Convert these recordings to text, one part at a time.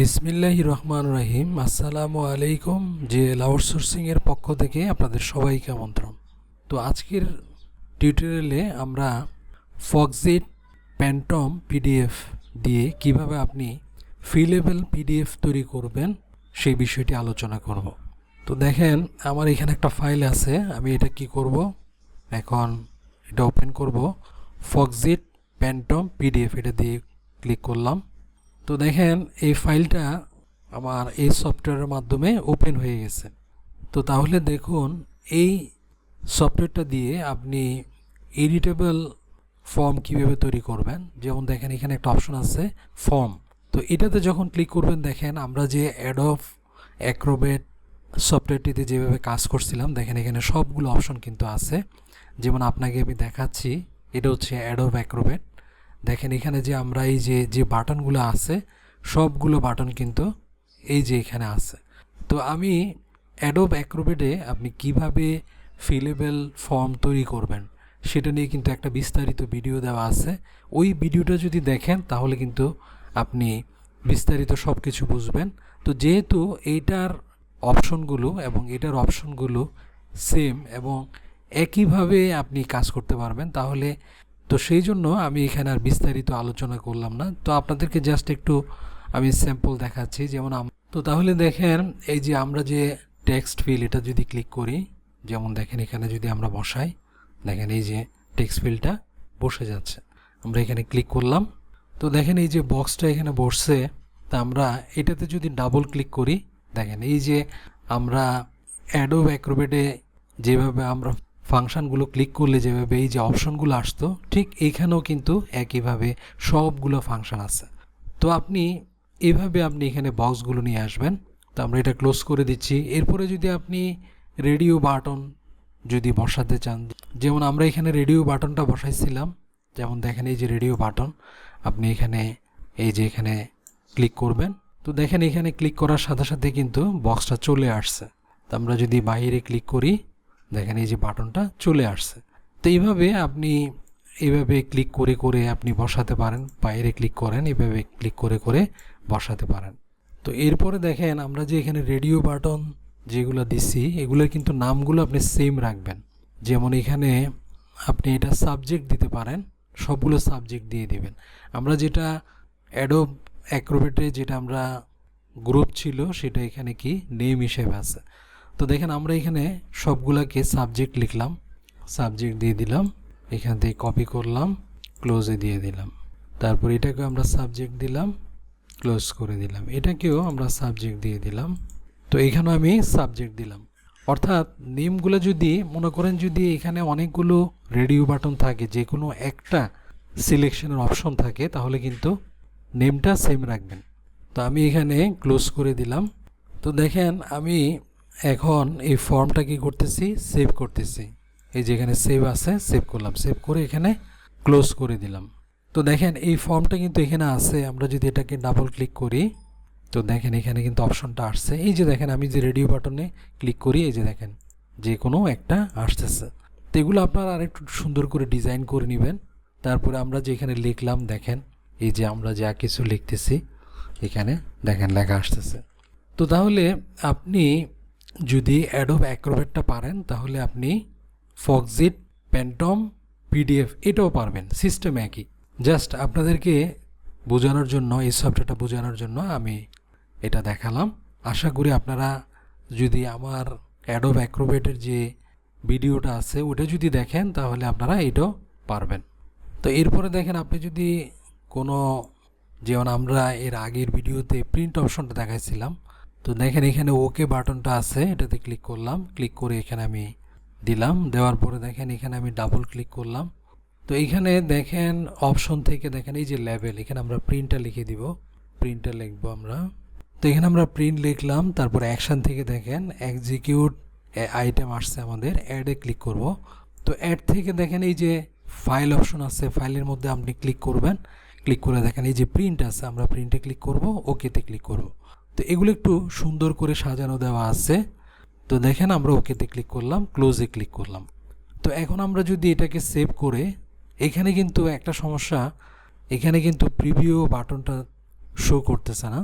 বিসমিল্লাহ রহমান রহিম। আসসালামু আলাইকুম যে আউটসোর্সিংয়ের পক্ষ থেকে আপনাদের সবাইকে আমন্ত্রণ। তো আজকের টিউটোরিয়ালে আমরা ফক্সিট প্যান্টম পিডিএফ দিয়ে কীভাবে আপনি ফিলেবল পিডিএফ তৈরি করবেন সেই বিষয়টি আলোচনা করব। তো দেখেন, আমার এখানে একটা ফাইল আছে, আমি এটা কি করব? এখন এটা ওপেন করব। ফক্সিট প্যান্টম পিডিএফ এটা দিয়ে ক্লিক করলাম। তো দেখেন, এই ফাইলটা আমার এই সফটওয়্যারের মাধ্যমে ওপেন হয়ে গেছে। তো তাহলে দেখুন, এই সফটওয়্যারটা দিয়ে আপনি এডিটেবল ফর্ম কীভাবে তৈরি করবেন? যেমন দেখেন, এখানে একটা অপশন আছে, ফর্ম। তো এটাতে যখন ক্লিক করবেন, দেখেন, আমরা যে অ্যাড অফ অ্যাক্রোবেট সফটওয়্যারটিতে যেভাবে কাজ করছিলাম, দেখেন, এখানে সবগুলো অপশন কিন্তু আছে। যেমন আপনাকে আমি দেখাচ্ছি, এটা হচ্ছে অ্যাড অফ অ্যাক্রোবেট দেখেন, এখানে যে আমরা এই যে যে বাটনগুলো আছে, সবগুলো বাটন কিন্তু এই যে এখানে আছে। তো আমি অ্যাডোব অ্যাক্রোবেটে আপনি কীভাবে ফিলেবেল ফর্ম তৈরি করবেন, সেটা নিয়ে কিন্তু একটা বিস্তারিত ভিডিও দেওয়া আছে। ওই ভিডিওটা যদি দেখেন, তাহলে কিন্তু আপনি বিস্তারিত সব কিছু বুঝবেন। তো যেহেতু এইটার অপশনগুলো এবং এটার অপশনগুলো সেম এবং একইভাবে আপনি কাজ করতে পারবেন, তাহলে তো সেই জন্য আমি এখানে আর বিস্তারিত আলোচনা করলাম না। তো আপনাদেরকে জাস্ট একটু আমি স্যাম্পল দেখাচ্ছি, যেমন তো তাহলে দেখেন, এই যে আমরা যে টেক্সট ফিল এটা যদি ক্লিক করি, যেমন দেখেন এখানে যদি আমরা বসাই, দেখেন এই যে টেক্সট ফিলটা বসে যাচ্ছে। আমরা এখানে ক্লিক করলাম। তো দেখেন এই যে বক্সটা এখানে বসছে, তা আমরা এটাতে যদি ডাবল ক্লিক করি, দেখেন এই যে আমরা অ্যাডো অ্যাক্রোবেটে যেভাবে আমরা ফাংশনগুলো ক্লিক করলে যেভাবে এই যে অপশনগুলো আসতো, ঠিক এইখানেও কিন্তু একইভাবে সবগুলো ফাংশন আছে। তো আপনি এভাবে আপনি এখানে বক্সগুলো নিয়ে আসবেন। তো আমরা এটা ক্লোজ করে দিচ্ছি। এরপরে যদি আপনি রেডিও বাটন যদি বসাতে চান, যেমন আমরা এখানে রেডিও বাটনটা বসাইছিলাম, যেমন দেখেন এই যে রেডিও বাটন আপনি এখানে, এই যে এখানে ক্লিক করবেন। তো দেখেন এখানে ক্লিক করার সাথে সাথে কিন্তু বক্সটা চলে আসছে। তো আমরা যদি বাইরে ক্লিক করি দেখেন এই যে বাটনটা চলে আসছে। তো এইভাবে আপনি এইভাবে ক্লিক করে করে আপনি বসাতে পারেন, বাইরে ক্লিক করেন, এইভাবে ক্লিক করে করে বসাতে পারেন। তো এরপরে দেখেন আমরা যে এখানে রেডিও বাটন যেগুলো দিচ্ছি এগুলোর কিন্তু নামগুলো আপনি সেম রাখবেন। যেমন এখানে আপনি এটা সাবজেক্ট দিতে পারেন, সবগুলো সাবজেক্ট দিয়ে দিবেন। আমরা যেটা অ্যাডোব অ্যাক্রোবেটে যেটা আমরা গ্রুপ ছিল, সেটা এখানে কি? নেম হিসেবে আছে। তো দেখেন, আমরা এখানে সবগুলাকে সাবজেক্ট লিখলাম। সাবজেক্ট দিয়ে দিলাম, এখান থেকে কপি করলাম ক্লোজে দিয়ে দিলাম। তারপর এটাকে আমরা সাবজেক্ট দিলাম ক্লোজ করে দিলাম। এটাকেও আমরা সাবজেক্ট দিয়ে দিলাম। তো এখানেও আমি সাবজেক্ট দিলাম। অর্থাৎ নেমগুলো যদি, মনে করেন যদি এখানে অনেকগুলো রেডিও বাটন থাকে যে কোনো একটা সিলেকশনের অপশন থাকে, তাহলে কিন্তু নেমটা সেম রাখবেন। তো আমি এখানে ক্লোজ করে দিলাম। তো দেখেন, আমি এখন এই ফর্মটা কি করতেছি? সেভ করতেছি। এই যেখানে সেভ আছে সেভ করলাম। সেভ করে এখানে ক্লোজ করে দিলাম। তো দেখেন, এই ফর্মটা কিন্তু এখানে আছে। আমরা যদি এটাকে ডাবল ক্লিক করি, তো দেখেন এখানে কিন্তু অপশনটা আসছে। এই যে দেখেন, আমি যে রেডিও বাটনে ক্লিক করি, এই যে দেখেন, যে কোনো একটা আসতেছে। তো এগুলো আপনারা আরেকটু সুন্দর করে ডিজাইন করে নেবেন। তারপরে আমরা যে এখানে লিখলাম, দেখেন, এই যে আমরা যা কিছু লিখতেছি, এখানে দেখেন লেখা আসতেছে। তো তাহলে আপনি যদি অ্যাডোব অ্যাক্রোবেটটা পারেন, তাহলে আপনি ফক্সিট প্যান্টম পিডিএফ এটাও পারবেন সিস্টেম একই। জাস্ট আপনাদেরকে বোঝানোর জন্য, এই সফটওয়্যারটা বোঝানোর জন্য আমি এটা দেখালাম। আশা করি আপনারা যদি আমার অ্যাডোব অ্যাক্রোবেটের যে ভিডিওটা আছে, ওটা যদি দেখেন, তাহলে আপনারা এটাও পারবেন। তো এরপরে দেখেন, আপনি যদি কোনো, যেমন আমরা এর আগের ভিডিওতে প্রিন্ট অপশনটা দেখাইছিলাম তো দেখেন এখানে ওকে বাটনটা আছে, এটাতে ক্লিক করলাম। ক্লিক করে এখানে আমি দিলাম। দেওয়ার পরে দেখেন এখানে আমি ডাবল ক্লিক করলাম। তো এখানে দেখেন অপশন থেকে দেখেন এই যে লেভেল এখানে আমরা প্রিন্টটা লিখে দিব। প্রিন্টটা লিখব আমরা। তো এখানে আমরা প্রিন্ট লিখলাম, তারপর অ্যাকশন থেকে দেখেন এক্সিকিউট আইটেম আসছে আমাদের অ্যাডে ক্লিক করব। তো অ্যাড থেকে দেখেন এই যে ফাইল অপশন আছে ফাইলের মধ্যে আপনি ক্লিক করবেন। ক্লিক করে দেখেন এই যে প্রিন্ট আছে, আমরা প্রিন্টে ক্লিক করব ওকেতে ক্লিক করব। তো এগুলো একটু সুন্দর করে সাজানো দেওয়া আছে। তো দেখেন আমরা ওকেতে ক্লিক করলাম, ক্লোজে ক্লিক করলাম। তো এখন আমরা যদি এটাকে সেভ করে, এখানে কিন্তু একটা সমস্যা, এখানে কিন্তু প্রিভিউ বাটনটা শো করতেছে না।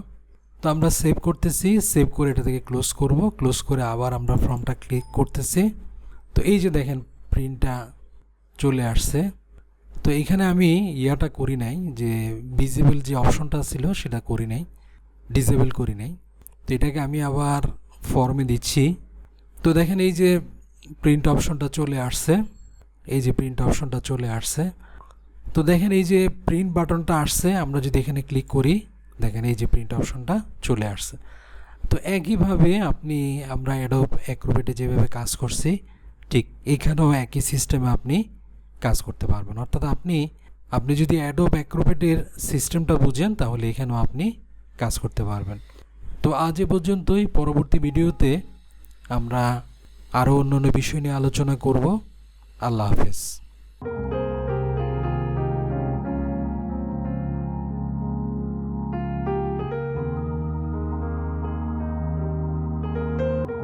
তো আমরা সেভ করতেছি, সেভ করে এটা থেকে ক্লোজ করব, ক্লোজ করে আবার আমরা ফর্মটা ক্লিক করতেছি। তো এই যে দেখেন, প্রিন্টটা চলে আসছে। তো এখানে আমি ইয়াটা করি নাই, যে ভিজিবল যে অপশনটা ছিল সেটা করি নাই। ডিসেবল করি নাই। তো এটাকে আমি আবার ফর্মে দিচ্ছি। তো দেখেন এই যে প্রিন্ট অপশনটা চলে আসছে। এই যে প্রিন্ট অপশনটা চলে আসছে। তো দেখেন এই যে প্রিন্ট বাটনটা আসছে, আমরা যদি এখানে ক্লিক করি, দেখেন এই যে প্রিন্ট অপশনটা চলে আসছে। তো একইভাবে আপনি, আমরা অ্যাডোব অ্যাক্রোবেটে যেভাবে কাজ করছি, ঠিক এখানেও একই সিস্টেমে আপনি কাজ করতে পারবেন। অর্থাৎ আপনি আপনি যদি অ্যাডোব অ্যাক্রোবেটের সিস্টেমটা বুঝেন, তাহলে এখানেও আপনি কাজ করতে পারবেন। তো আজ এ পর্যন্তই। পরবর্তী ভিডিওতে আমরা আরও অন্য বিষয় নিয়ে আলোচনা করব। আল্লাহ হাফেজ।